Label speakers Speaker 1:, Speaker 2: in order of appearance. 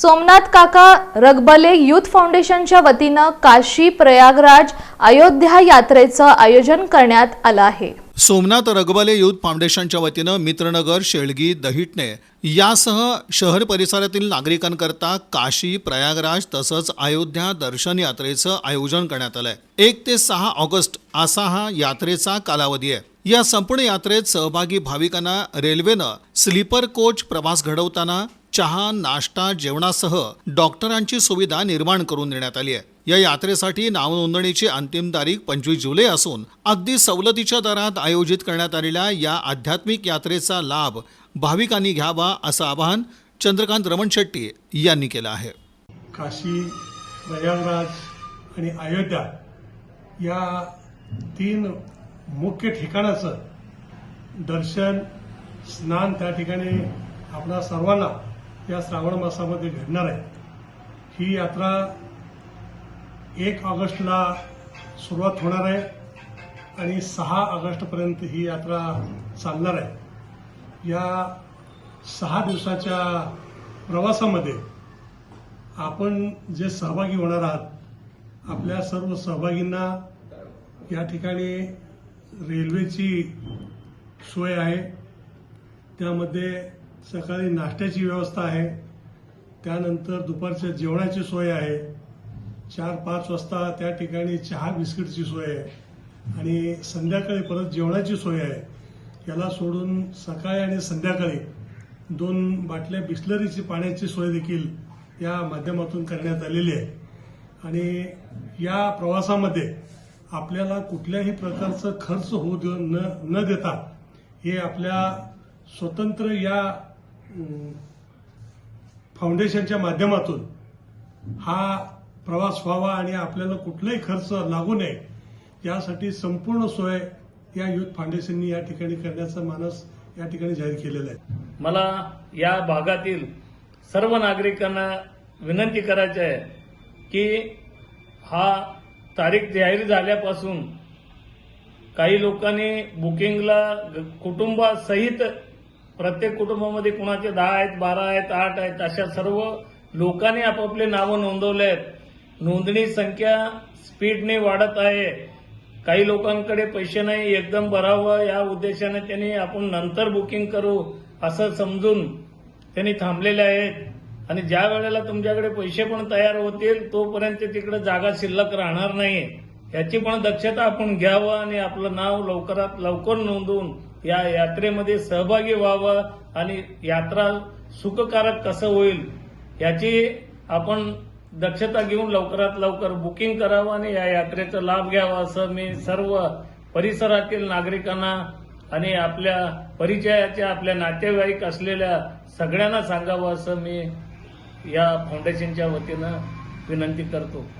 Speaker 1: सोमनाथ काका रगबले युथ फाउंडेशनच्या वतीनं काशी प्रयागराज अयोध्या यात्रेचं आयोजन करण्यात आलं आहे.
Speaker 2: सोमनाथ रगबले युथ फाउंडेशनच्या वतीनं मित्रनगर शेळगी दहिटणे यासह शहर परिसरातील नागरिकांकरता काशी प्रयागराज तसंच अयोध्या दर्शन यात्रेचं आयोजन करण्यात आलंय. एक ते सहा ऑगस्ट असा हा यात्रेचा कालावधी आहे. या संपूर्ण यात्रेत सहभागी भाविकांना रेल्वेनं स्लीपर कोच प्रवास घडवताना चहा नाश्ता जेवणासह डॉक्टरांची सुविधा निर्माण करून देण्यात आली आहे. या यात्रेसाठी नावनोंदणीची अंतिम तारीख पंचवीस जुलै असून अगदी सवलतीच्या दरात आयोजित करण्यात आलेल्या या आध्यात्मिक यात्रेचा लाभ भाविकांनी घ्यावा असं आवाहन चंद्रकांत रमण शेट्टी यांनी केलं आहे.
Speaker 3: काशी प्रयागराज आणि अयोध्या या तीन मुख्य ठिकाणाचं दर्शन स्नान त्या ठिकाणी आपल्या सर्वांना या श्रावण मासामध्ये घडणार आहे. ही यात्रा एक ऑगस्टला सुरुवात होणार आहे आणि सहा ऑगस्टपर्यंत ही यात्रा चालणार आहे. या सहा दिवसाच्या प्रवासामध्ये आपण जे सहभागी होणार आहात आपल्या सर्व सहभागींना या ठिकाणी रेल्वेची सोय आहे. त्यामध्ये सकाळी नाश्त्याची व्यवस्था आहे. त्यानंतर दुपारच्या जेवणाची सोय आहे. चार पाच वाजता त्या ठिकाणी चहा बिस्किटची सोय आहे. आणि संध्याकाळी परत जेवणाची सोय आहे. याला सोडून सकाळी आणि संध्याकाळी दोन बाटल्या बिस्लरीची पाण्याची सोय देखील या माध्यमातून करण्यात आलेली आहे. आणि या प्रवासामध्ये आपल्याला कुठल्याही प्रकारचं खर्च होऊ देऊ न न देता हे आपल्या स्वतंत्र या फाउंडेशनच्या माध्यमातून हा प्रवास व्हावा आणि आपल्याला कुठलाही खर्च लागू नये यासाठी संपूर्ण सोय या युथ फाउंडेशननी या ठिकाणी करण्याचा मानस या ठिकाणी जाहीर केलेला आहे.
Speaker 4: मला या भागातील सर्व नागरिकांना विनंती करायची आहे की हा तारीख जाहीर झाल्यापासून काही लोकांनी बुकिंगला ग- कुटुंबासहित प्रत्येक कुटुंबामध्ये कुणाचे दहा आहेत बारा आहेत आठ आहेत अशा सर्व लोकांनी आपापले नावं नोंदवले आहेत नोंदणी संख्या स्पीडने वाढत आहे. काही लोकांकडे पैसे नाही एकदम भरावं. या उद्देशाने त्यांनी आपण नंतर बुकिंग करू असं समजून त्यांनी थांबलेले आहेत. आणि ज्या वेळेला तुमच्याकडे पैसे पण तयार होतील तोपर्यंत तिकडे जागा शिल्लक राहणार नाही. याची पण दक्षता आपण घ्यावं आणि आपलं नाव लवकरात लवकर नोंदवून या यात्रेमध्ये सहभागी व्हावं आणि यात्रा सुखकारक कसं होईल याची आपण दक्षता घेऊन लवकरात लवकर बुकिंग करावं आणि या यात्रेचा लाभ घ्यावा असं मी सर्व परिसरातील नागरिकांना आणि आपल्या परिचयाच्या आपल्या नातेवाईक असलेल्या सगळ्यांना सांगावं असं मी या फाउंडेशनच्या वतीनं विनंती करतो.